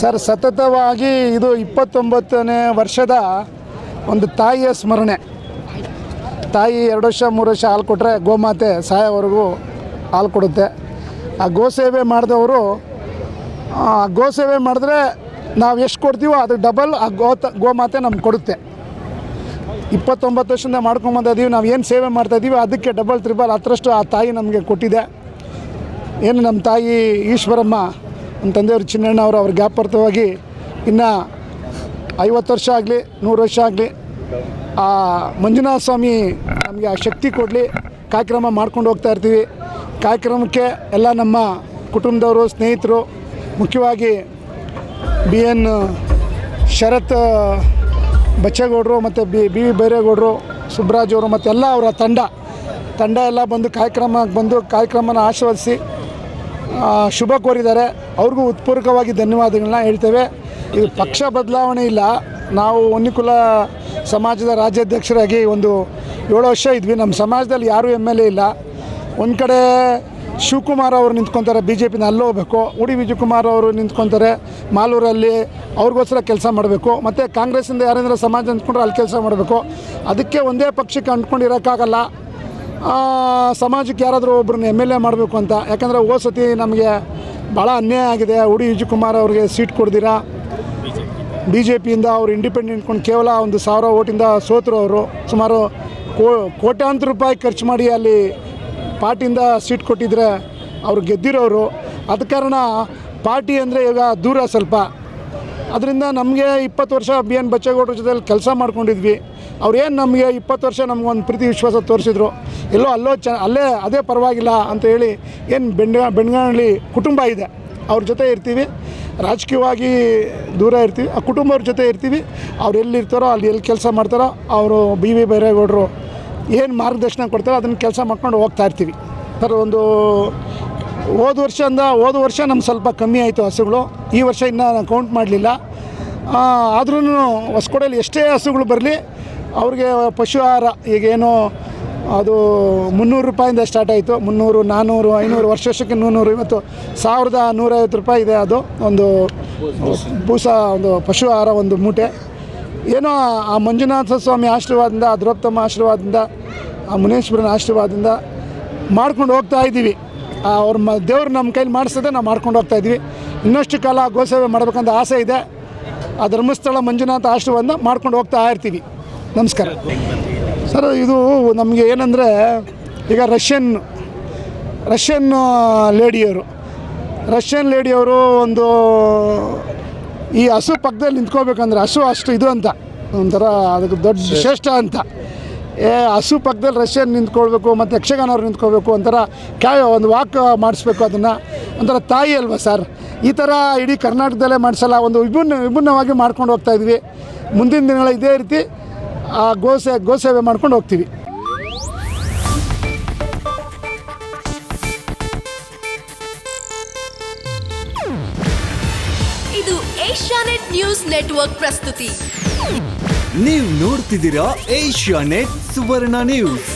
Sir, ಸತತವಾಗಿ ಇದು ಇಪ್ಪತ್ತೊಂಬತ್ತನೇ ವರ್ಷದ ಒಂದು ತಾಯಿಯ ಸ್ಮರಣೆ. ತಾಯಿ ಎರಡು ವರ್ಷ, ಮೂರು ವರ್ಷ ಹಾಲು ಕೊಟ್ಟರೆ ಗೋಮಾತೆ ಸಾಯೋವರೆಗೂ ಹಾಲು ಕೊಡುತ್ತೆ. ಆ ಗೋಸೇವೆ ಮಾಡಿದವರು, ಆ ಗೋಸೇವೆ ಮಾಡಿದ್ರೆ ನಾವು ಎಷ್ಟು ಕೊಡ್ತೀವೋ ಅದು ಡಬಲ್ ಆ ಗೋತ ಗೋಮಾತೆ ನಮ್ಗೆ ಕೊಡುತ್ತೆ. ಇಪ್ಪತ್ತೊಂಬತ್ತು ವರ್ಷದಿಂದ ಮಾಡ್ಕೊಂಬಂದಿದ್ದೀವಿ ನಾವು ಏನು ಸೇವೆ ಮಾಡ್ತಾಯಿದ್ದೀವಿ ಅದಕ್ಕೆ ಡಬಲ್, ತ್ರಿಬಲ್, ಹತ್ತರಷ್ಟು ಆ ತಾಯಿ ನಮಗೆ ಕೊಟ್ಟಿದೆ. ಏನು ನಮ್ಮ ತಾಯಿ ಈಶ್ವರಮ್ಮ ನಮ್ಮ ತಂದೆಯವರು ಚಿನ್ನಣ್ಣ ಅವರು ಅವ್ರ ಜ್ಞಾಪರ್ಥವಾಗಿ ಇನ್ನು ಐವತ್ತು ವರ್ಷ ಆಗಲಿ, ನೂರು ವರ್ಷ ಆಗಲಿ, ಆ ಮಂಜುನಾಥ ಸ್ವಾಮಿ ನಮಗೆ ಆ ಶಕ್ತಿ ಕೊಡಲಿ, ಕಾರ್ಯಕ್ರಮ ಮಾಡ್ಕೊಂಡು ಹೋಗ್ತಾ ಇರ್ತೀವಿ. ಕಾರ್ಯಕ್ರಮಕ್ಕೆ ಎಲ್ಲ ನಮ್ಮ ಕುಟುಂಬದವರು, ಸ್ನೇಹಿತರು, ಮುಖ್ಯವಾಗಿ ಬಿ ಎನ್ ಶರತ್, ಬಚ್ಚೇಗೌಡರು ಮತ್ತು ಬಿ ಬಿ ವಿ ಬೈರೇಗೌಡರು, ಸುಬ್ರಾಜ್ ಅವರು ಮತ್ತು ಎಲ್ಲ ಅವರ ತಂಡ. ತಂಡ ಎಲ್ಲ ಬಂದು ಕಾರ್ಯಕ್ರಮಕ್ಕೆ ಬಂದು ಕಾರ್ಯಕ್ರಮನ ಆಶೀರ್ವದಿಸಿ ಶುಭ ಕೋರಿದ್ದಾರೆ. ಅವ್ರಿಗೂ ಉತ್ಪೂರ್ವಕವಾಗಿ ಧನ್ಯವಾದಗಳನ್ನ ಹೇಳ್ತೇವೆ. ಇದು ಪಕ್ಷ ಬದಲಾವಣೆ ಇಲ್ಲ. ನಾವು ಒನ್ನಿಕುಲ ಸಮಾಜದ ರಾಜ್ಯಾಧ್ಯಕ್ಷರಾಗಿ ಒಂದು ಏಳು ವರ್ಷ ಇದ್ವಿ. ನಮ್ಮ ಸಮಾಜದಲ್ಲಿ ಯಾರೂ ಎಂ ಎಲ್ ಎ ಇಲ್ಲ. ಒಂದು ಕಡೆ ಶಿವಕುಮಾರ್ ಅವರು ನಿಂತ್ಕೊತಾರೆ. ಬಿ ಜೆ ಪಿನ ಅಲ್ಲಿ ಹೋಗ್ಬೇಕು. ಉಡಿ ವಿಜಯಕುಮಾರ್ ಅವರು ನಿಂತ್ಕೊತಾರೆ. ಮಾಲೂರಲ್ಲಿ ಅವ್ರಿಗೋಸ್ಕರ ಕೆಲಸ ಮಾಡಬೇಕು. ಮತ್ತು ಕಾಂಗ್ರೆಸ್ಸಿಂದ ಯಾರೇಂದ್ರ ಸಮಾಜ ಅಂದ್ಕೊಂಡ್ರೆ ಅಲ್ಲಿ ಕೆಲಸ ಮಾಡಬೇಕು. ಅದಕ್ಕೆ ಒಂದೇ ಪಕ್ಷಕ್ಕೆ ಅಂಟ್ಕೊಂಡಿರೋಕ್ಕಾಗಲ್ಲ. ಆ, ಸಮಾಜಕ್ಕೆ ಯಾರಾದರೂ ಒಬ್ಬರನ್ನ ಎಂ ಎಲ್ ಎ ಮಾಡಬೇಕು ಅಂತ, ಯಾಕಂದರೆ ಹೋದ ಸತಿ ನಮಗೆ ಭಾಳ ಅನ್ಯಾಯ ಆಗಿದೆ. ಉಡಿ ವಿಜಯಕುಮಾರ್ ಅವ್ರಿಗೆ ಸೀಟ್ ಕೊಡ್ದಿರಾ? ಬಿ ಜೆ ಪಿಯಿಂದ ಅವರು ಇಂಡಿಪೆಂಡೆಂಟ್ ಕೊಂಡು ಕೇವಲ ಒಂದು ಸಾವಿರ ಓಟಿಂದ ಸೋತರು ಅವರು. ಸುಮಾರು ಕೋಟ್ಯಾಂತರ ರೂಪಾಯಿ ಖರ್ಚು ಮಾಡಿ ಅಲ್ಲಿ ಪಾರ್ಟಿಯಿಂದ ಸೀಟ್ ಕೊಟ್ಟಿದ್ರೆ ಅವ್ರು ಗೆದ್ದಿರೋರು. ಅದ ಕಾರಣ ಪಾರ್ಟಿ ಅಂದರೆ ಈಗ ದೂರ ಸ್ವಲ್ಪ. ಅದರಿಂದ ನಮಗೆ ಇಪ್ಪತ್ತು ವರ್ಷ ಬಿ ಎನ್ ಬಚ್ಚೇಗೌಡರ ಜೊತೆಲಿ ಕೆಲಸ ಮಾಡ್ಕೊಂಡಿದ್ವಿ. ಅವ್ರೇನು ನಮಗೆ ಇಪ್ಪತ್ತು ವರ್ಷ ನಮಗೊಂದು ಪ್ರೀತಿ ವಿಶ್ವಾಸ ತೋರಿಸಿದ್ರು. ಎಲ್ಲೋ ಅಲ್ಲೋ ಚ ಅಲ್ಲೇ ಅದೇ ಪರವಾಗಿಲ್ಲ ಅಂತ ಹೇಳಿ ಏನು ಬೆಂಡ ಬೆಣ್ಗಾನಹಳ್ಳಿ ಕುಟುಂಬ ಇದೆ, ಅವ್ರ ಜೊತೆ ಇರ್ತೀವಿ. ರಾಜಕೀಯವಾಗಿ ದೂರ ಇರ್ತೀವಿ. ಆ ಕುಟುಂಬವ್ರ ಜೊತೆ ಇರ್ತೀವಿ. ಅವ್ರು ಎಲ್ಲಿರ್ತಾರೋ ಅಲ್ಲಿ ಎಲ್ಲಿ ಕೆಲಸ ಮಾಡ್ತಾರೋ ಅವರು ಬಿ ವಿ ಬೈರೇಗೌಡರು ಏನು ಮಾರ್ಗದರ್ಶನ ಕೊಡ್ತಾರೋ ಅದನ್ನು ಕೆಲಸ ಮಾಡ್ಕೊಂಡು ಹೋಗ್ತಾ ಇರ್ತೀವಿ. ಸರ್, ಒಂದು ಹೋದ ವರ್ಷದಿಂದ ಹೋದ ವರ್ಷ ನಮ್ಗೆ ಸ್ವಲ್ಪ ಕಮ್ಮಿ ಆಯಿತು ಹಸುಗಳು. ಈ ವರ್ಷ ಇನ್ನೂ ನಾನು ಕೌಂಟ್ ಮಾಡಲಿಲ್ಲ. ಆದ್ರೂ ಹೊಸಕೋಟೆಯಲ್ಲಿ ಎಷ್ಟೇ ಹಸುಗಳು ಬರಲಿ, ಅವ್ರಿಗೆ ಪಶು ಆಹಾರ ಈಗೇನು ಅದು ಮುನ್ನೂರು ರೂಪಾಯಿಂದ ಸ್ಟಾರ್ಟ್ ಆಯಿತು. ಮುನ್ನೂರು ನಾನ್ನೂರು ಐನೂರು, ವರ್ಷ ವರ್ಷಕ್ಕೆ ನೂರು ಇವತ್ತು ಸಾವಿರದ ನೂರೈವತ್ತು ರೂಪಾಯಿ ಇದೆ ಅದು. ಒಂದು ಭೂಸ, ಒಂದು ಪಶು ಆಹಾರ, ಒಂದು ಮೂಟೆ. ಏನೋ ಆ ಮಂಜುನಾಥ ಸ್ವಾಮಿ ಆಶೀರ್ವಾದದಿಂದ, ಆ ಆಶೀರ್ವಾದದಿಂದ, ಆ ಮುನೇಶ್ವರನ ಆಶೀರ್ವಾದದಿಂದ ಮಾಡ್ಕೊಂಡು ಹೋಗ್ತಾ ಇದ್ದೀವಿ. ಅವ್ರ ಮ, ದೇವ್ರು ನಮ್ಮ ಕೈಲಿ ಮಾಡಿಸೋದೇ ನಾವು ಮಾಡ್ಕೊಂಡು ಹೋಗ್ತಾ ಇದ್ವಿ ಇನ್ನಷ್ಟು ಕಾಲ ಗೋಸೇವೆ ಮಾಡಬೇಕಂತ ಆಸೆ ಇದೆ. ಆ ಧರ್ಮಸ್ಥಳ ಮಂಜುನಾಥ ಆಶೀರ್ವಾದ ಮಾಡ್ಕೊಂಡು ಹೋಗ್ತಾ ಇರ್ತೀವಿ. ನಮಸ್ಕಾರ. ಸರ್ ಇದು ನಮಗೆ ಏನಂದರೆ ಈಗ ರಷ್ಯನ್ ರಷ್ಯನ್ ಲೇಡಿಯವರು. ರಷ್ಯನ್ ಲೇಡಿಯವರು ಒಂದು ಈ ಹಸು ಪಕ್ಕದಲ್ಲಿ ನಿಂತ್ಕೋಬೇಕಂದ್ರೆ ಹಸು ಅಷ್ಟು ಇದು ಅಂತ ಒಂಥರ ಅದಕ್ಕೆ ದೊಡ್ಡ ಶ್ರೇಷ್ಠ ಅಂತ. ಏ ಹಸು ಪಕ್ಕದಲ್ಲಿ ರಷ್ಯನ್ ನಿಂತ್ಕೊಳ್ಬೇಕು ಮತ್ತು ಯಕ್ಷಗಾನವ್ರು ನಿಂತ್ಕೋಬೇಕು ಒಂಥರ ಕ್ಯಾ ಒಂದು ವಾಕ್ ಮಾಡಿಸ್ಬೇಕು ಅದನ್ನು. ಒಂಥರ ತಾಯಿ ಅಲ್ವಾ ಸರ್? ಈ ಥರ ಇಡೀ ಕರ್ನಾಟಕದಲ್ಲೇ ಮಾಡಿಸಲ್ಲ ಒಂದು ವಿಭಿನ್ನ ವಿಭಿನ್ನವಾಗಿ ಮಾಡ್ಕೊಂಡು ಹೋಗ್ತಾ ಇದ್ವಿ. ಮುಂದಿನ ದಿನಗಳ ಇದೇ ರೀತಿ ಆ ಗೋಸೆ ಗೋಸೇವೆ ಮಾಡ್ಕೊಂಡು ಹೋಗ್ತೀವಿ. ಇದು ಏಷ್ಯಾನೆಟ್ ನ್ಯೂಸ್ ನೆಟ್ವರ್ಕ್ ಪ್ರಸ್ತುತಿ. ನೀವು ನೋಡ್ತಿದ್ದೀರಾ ಏಷ್ಯಾ ನೆಟ್ ಸುವರ್ಣ ನ್ಯೂಸ್.